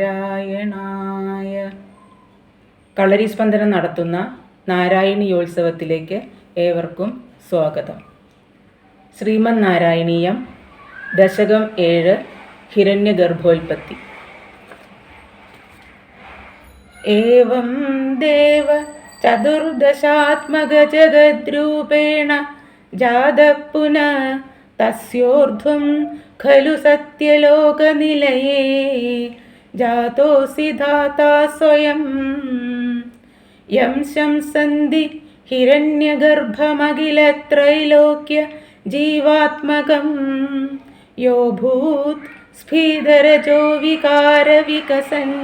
നാരായണായ. കളരിസ്പന്ദനം നടത്തുന്ന നാരായണീയോത്സവത്തിലേക്ക് ഏവർക്കും സ്വാഗതം. ശ്രീമൻ നാരായണീയം ദശകം ഏഴ് ഹിരണ്യഗർഭോൽപത്തി ഏവം ദേവ ചതുർദശാത്മക ജഗദ്രൂപേണ ജാതപ്പുന തസ്യോർധം ഖലു സത്യലോകനിലയേ जातोऽसि धाता स्वयं। यं शंसन्धि हिरण्यगर्भमखिलत्रैलोक्य जीवात्मकं। यो भूत् स्फीदरजो विकारविकसन्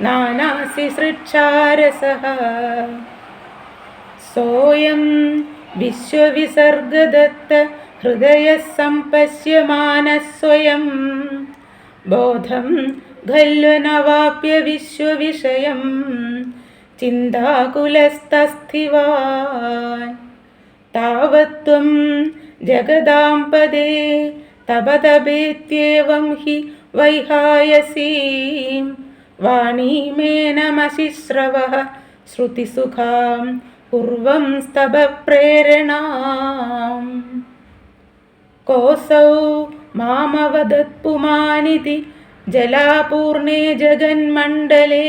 नानासि सृक्षारसः सोऽयं विश्वविसर्गदत्त हृदयः सम्पश्यमानः स्वयम्। बोधं घल् विश्वविषयं चिन्ताकुलस्तस्थिवान् चिन्ताकुलस्तस्थिवाय तावत् त्वं जगदाम्पदे तप तभेत्येवं हि वैहायसीं वाणी मेनमसि श्रवः श्रुतिसुखां पूर्वं स्तबप्रेरणा कोऽसौ മാമവദത്പുമാനിതി ജലാപൂർണേ ജഗന്മണ്ഡലേ.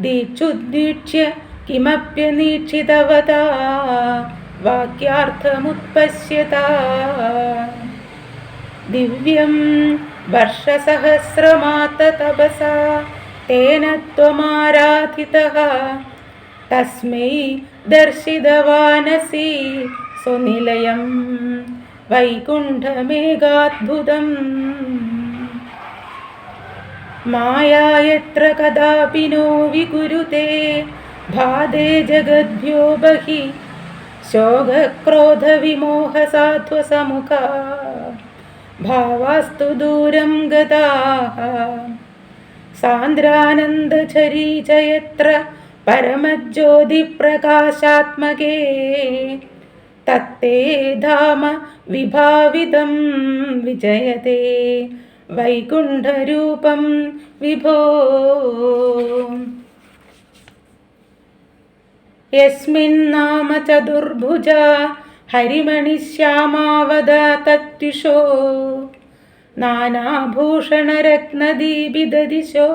ദീക്ഷുദ്ദീക്ഷ്യ കിമപ്യനീക്ഷിതവതാ വാക്യാർത്ഥമുത്പശ്യത. ദിവ്യം വർഷസഹസ്രമാതതപസാ തേന ത്വമാരാധിതഃ. തസ്മൈ ദർശിതവാനസി. സ്വനിലയം वैकुण्ठमेघाद्भुतम् माया यत्र कदापि नो विकुरुते भादे जगद्भ्यो बहि शोकक्रोधविमोहसाध्वसमुखा भावास्तु दूरं गताः सान्द्रानन्दझरी च यत्र परमज्योतिप्रकाशात्मके തത്തേ ധാമ വിഭാവിതം വിജയത്തെ വൈകുണ്ഠരൂപം വിഭോ. യസ്മിന്നാമ ചതുർഭുജ ഹരിമണിശ്യാമാവത തത്വിഷോ. നാനാഭൂഷണരത്നദീപിതദിശോ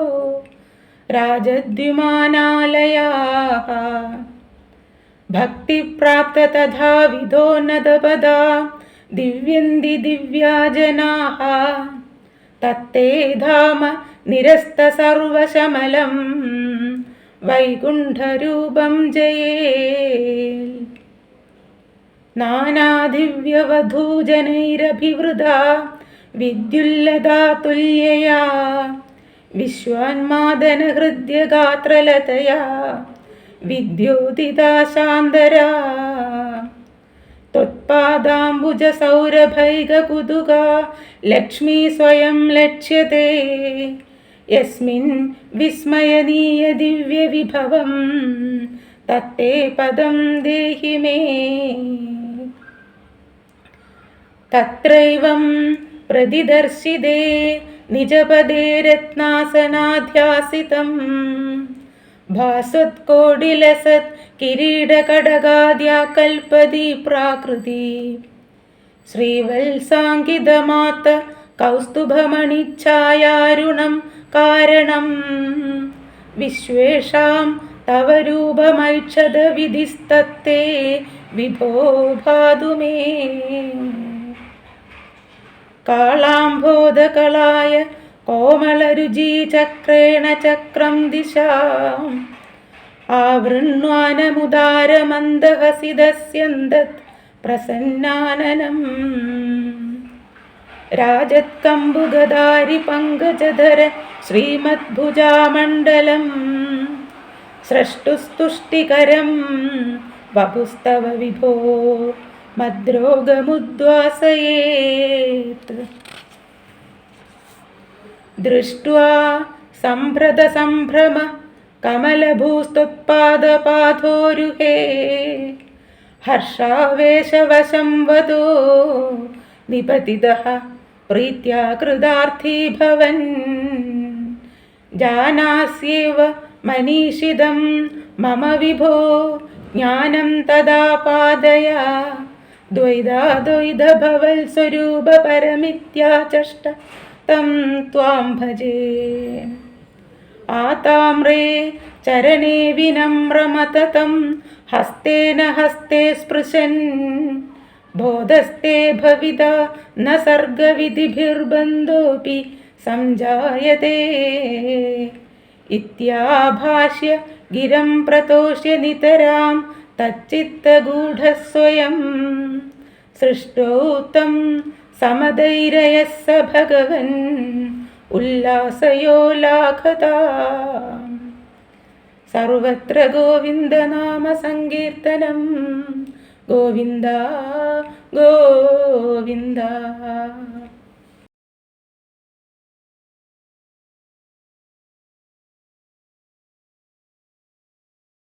രാജദ്യുമാനാലയാ भक्तिप्राप्त तथा विधोन्नतपदा दिव्यन्ति दिव्या जनाः तत्ते धाम निरस्तसर्वशमलं वैकुण्ठरूपं जयेल् नानादिव्यवधूजनैरभिवृधा विद्युल्लता तुल्यया विश्वान्मादनहृद्यगात्रलतया विद्योतिता शान्तरा त्वत्पादाम्बुजसौरभैककुतुका लक्ष्मी स्वयं लक्ष्यते यस्मिन् विस्मयनीयदिव्यविभवं तत्ते पदं देहि मे तत्रैवं प्रतिदर्शिते निजपदे रत्नासनाध्यासितं ഭാസത്കോടിലസത് കിരീടകടകാദ്യാ കൽപ്പതി പ്രാകൃതി. ശ്രീവത്സാങ്കിതമാത്ത കൗസ്തുഭമണിച്ഛായാരുണം കാരണം. വിശ്വേഷാം തവ രൂപമൈക്ഷത വിധിസ്തത്തെ വിഭോ ഭാതുമേ. കാളാംബോധകളായ കോമളരുചീചക്രേണ ചക്രം ദിശാം. ആവൃണ്വാനമുദാരമന്ദഹസിതസ്യന്തത് പ്രസന്നാനനം. രാജത്കമ്പുഗദാരി പങ്കജധര ശ്രീമദ്ഭുജാമണ്ഡലം. സ്രഷ്ടുസ്തുഷ്ടികരം വപുസ്തവ വിഭോ. മദ്രോഗമുദ്വാസയേത്. दृष्ट्वा सम्भ्रदसम्भ्रम कमलभूस्तुत्पादपाधोरुहे हर्षावेशवशं वदो निपतितः प्रीत्या कृतार्थी भवन् जानास्येव मनीषिदं मम विभो ज्ञानं तदा पादय द्वैधाद्वैधभवल्स्वरूपपरमित्याचष्ट സ്വരൂപ പരമിത്യാചഷ്ട തം ത്വാം ഭജേ. ആതാമ്രേ ചരണേ വിനമ്രമതതം ഹസ്തേന ഹസ്തേ സ്പൃശൻ. ബോധസ്തേ ഭവിത ന സർഗവിധിഭിർബന്ധോऽपि സംജായത്തെ ഇത്യാഭാഷ്യ ഗിരം പ്രതോഷ്യ നിതരാം തച്ചിത്തഗൂഢസ്വയം. स ഭഗവൻ ഉല്ലാസയോലാഘതാ സർവത്ര ഗോവിന്ദനാമ സങ്കീർത്തനം ഗോവിന്ദ ഗോവിന്ദ.